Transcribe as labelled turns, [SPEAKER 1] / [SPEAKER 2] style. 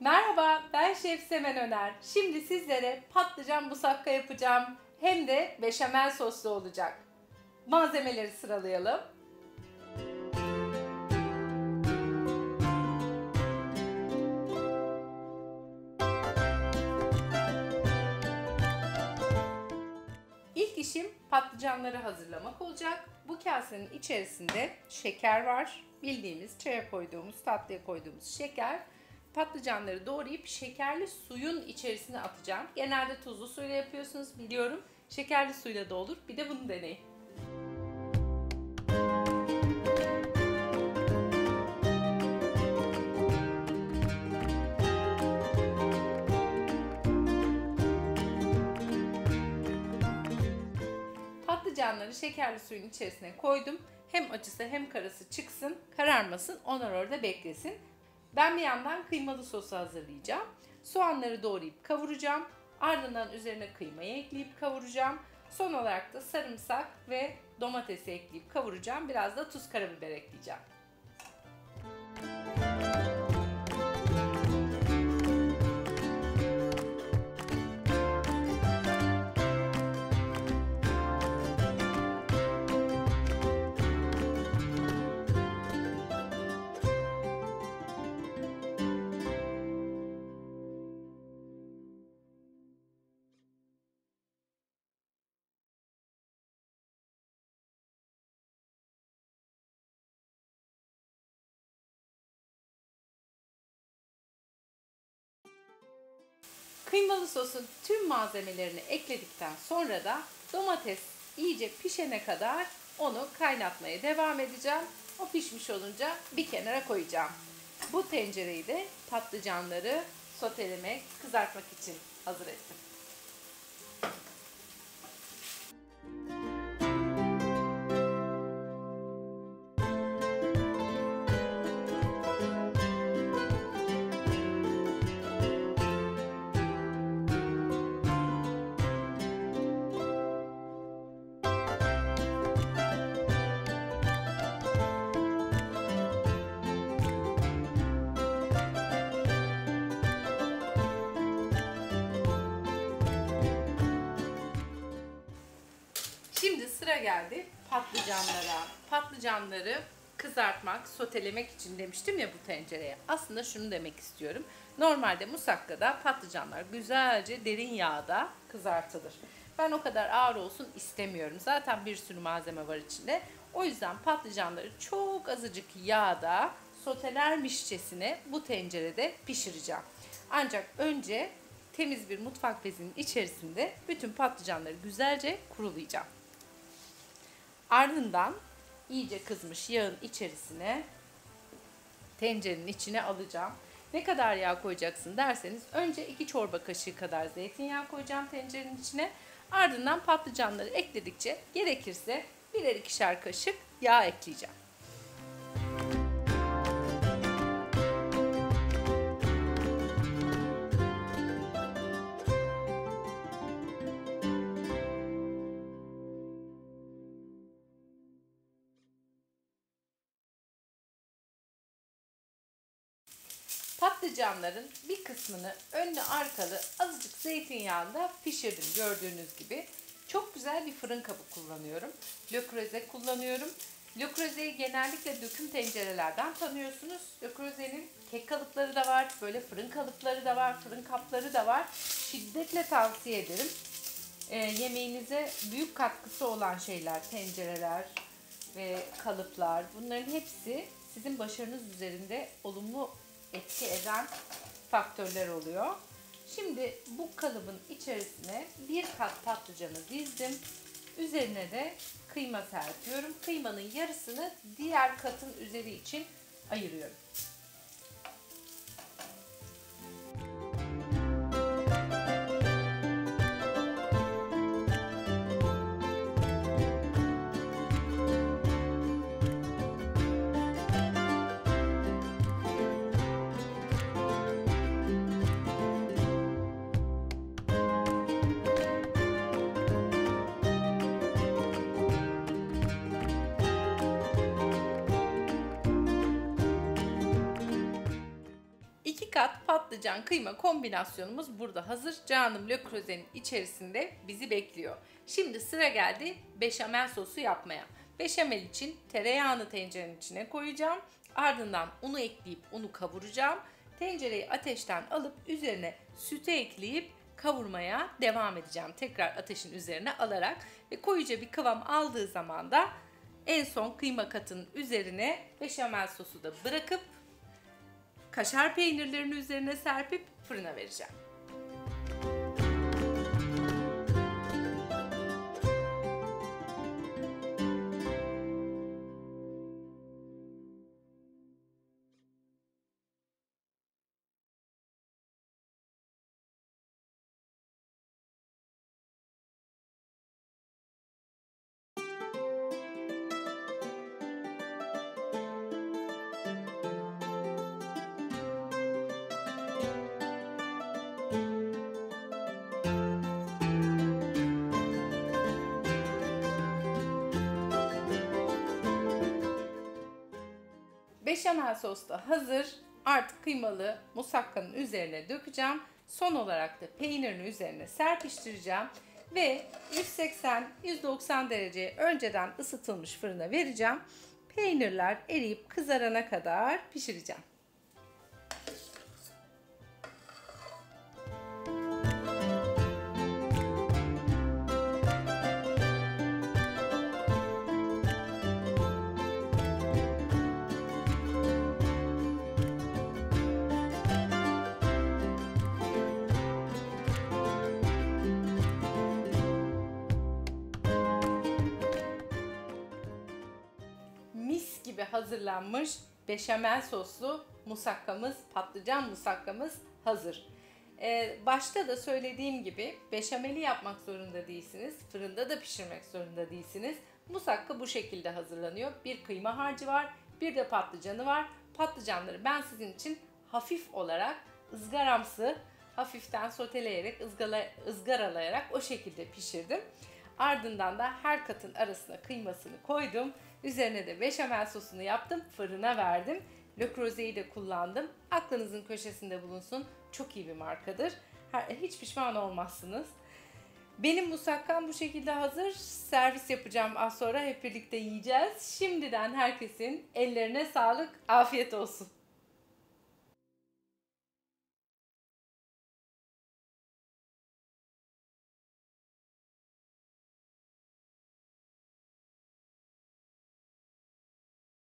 [SPEAKER 1] Merhaba, ben Şef Semen Öner. Şimdi sizlere patlıcan musakka yapacağım. Hem de beşamel soslu olacak. Malzemeleri sıralayalım. İlk işim patlıcanları hazırlamak olacak. Bu kasenin içerisinde şeker var. Bildiğimiz çaya koyduğumuz, tatlıya koyduğumuz şeker. Patlıcanları doğrayıp şekerli suyun içerisine atacağım. Genelde tuzlu suyla yapıyorsunuz biliyorum. Şekerli suyla da olur. Bir de bunu deneyin. Patlıcanları şekerli suyun içerisine koydum. Hem acısı hem karası çıksın, kararmasın, onlar orada beklesin. Ben bir yandan kıymalı sosu hazırlayacağım. Soğanları doğrayıp kavuracağım. Ardından üzerine kıymayı ekleyip kavuracağım. Son olarak da sarımsak ve domatesi ekleyip kavuracağım. Biraz da tuz karabiber ekleyeceğim. Kıymalı sosun tüm malzemelerini ekledikten sonra da domates iyice pişene kadar onu kaynatmaya devam edeceğim. O pişmiş olunca bir kenara koyacağım. Bu tencereyi de patlıcanları sotelemek, kızartmak için hazır ettim. Sıra geldi patlıcanlara. Patlıcanları kızartmak, sotelemek için demiştim ya bu tencereye. Aslında şunu demek istiyorum. Normalde musakkada patlıcanlar güzelce derin yağda kızartılır. Ben o kadar ağır olsun istemiyorum. Zaten bir sürü malzeme var içinde. O yüzden patlıcanları çok azıcık yağda sotelermişçesine bu tencerede pişireceğim. Ancak önce temiz bir mutfak bezinin içerisinde bütün patlıcanları güzelce kurulayacağım. Ardından iyice kızmış yağın içerisine tencerenin içine alacağım. Ne kadar yağ koyacaksın derseniz önce 2 çorba kaşığı kadar zeytinyağı koyacağım tencerenin içine. Ardından patlıcanları ekledikçe gerekirse birer ikişer kaşık yağ ekleyeceğim. Patlıcanların bir kısmını önlü arkalı azıcık zeytinyağında pişirdim gördüğünüz gibi. Çok güzel bir fırın kabı kullanıyorum. Creuset kullanıyorum. Creuset'i genellikle döküm tencerelerden tanıyorsunuz. Creuset'in kek kalıpları da var, böyle fırın kalıpları da var, fırın kapları da var. Şiddetle tavsiye ederim. E, yemeğinize büyük katkısı olan şeyler, tencereler ve kalıplar. Bunların hepsi sizin başarınız üzerinde olumlu etki eden faktörler oluyor. Şimdi bu kalıbın içerisine bir kat patlıcanı dizdim. Üzerine de kıyma serpiyorum. Kıymanın yarısını diğer katın üzeri için ayırıyorum. Kat patlıcan kıyma kombinasyonumuz burada hazır. Canım Le Creuset'in içerisinde bizi bekliyor. Şimdi sıra geldi beşamel sosu yapmaya. Beşamel için tereyağını tencerenin içine koyacağım. Ardından unu ekleyip unu kavuracağım. Tencereyi ateşten alıp üzerine sütü ekleyip kavurmaya devam edeceğim. Tekrar ateşin üzerine alarak ve koyuca bir kıvam aldığı zaman da en son kıyma katının üzerine beşamel sosu da bırakıp kaşar peynirlerini üzerine serpip fırına vereceğim. Beşamel sos da hazır. Artık kıymalı musakkanın üzerine dökeceğim. Son olarak da peynirin üzerine serpiştireceğim. Ve 180-190 derece önceden ısıtılmış fırına vereceğim. Peynirler eriyip kızarana kadar pişireceğim. Hazırlanmış beşamel soslu musakkamız, patlıcan musakkamız hazır. Ee, başta da söylediğim gibi beşameli yapmak zorunda değilsiniz. Fırında da pişirmek zorunda değilsiniz. Musakka bu şekilde hazırlanıyor. Bir kıyma harcı var, bir de patlıcanı var. Patlıcanları ben sizin için hafif olarak ızgaramsı, hafiften soteleyerek, ızgala, ızgaralayarak o şekilde pişirdim. Ardından da her katın arasına kıymasını koydum. Üzerine de beşamel sosunu yaptım. Fırına verdim. Le Creuset'i de kullandım. Aklınızın köşesinde bulunsun. Çok iyi bir markadır. Hiç pişman olmazsınız. Benim musakkam bu şekilde hazır. Servis yapacağım az sonra hep birlikte yiyeceğiz. Şimdiden herkesin ellerine sağlık, afiyet olsun.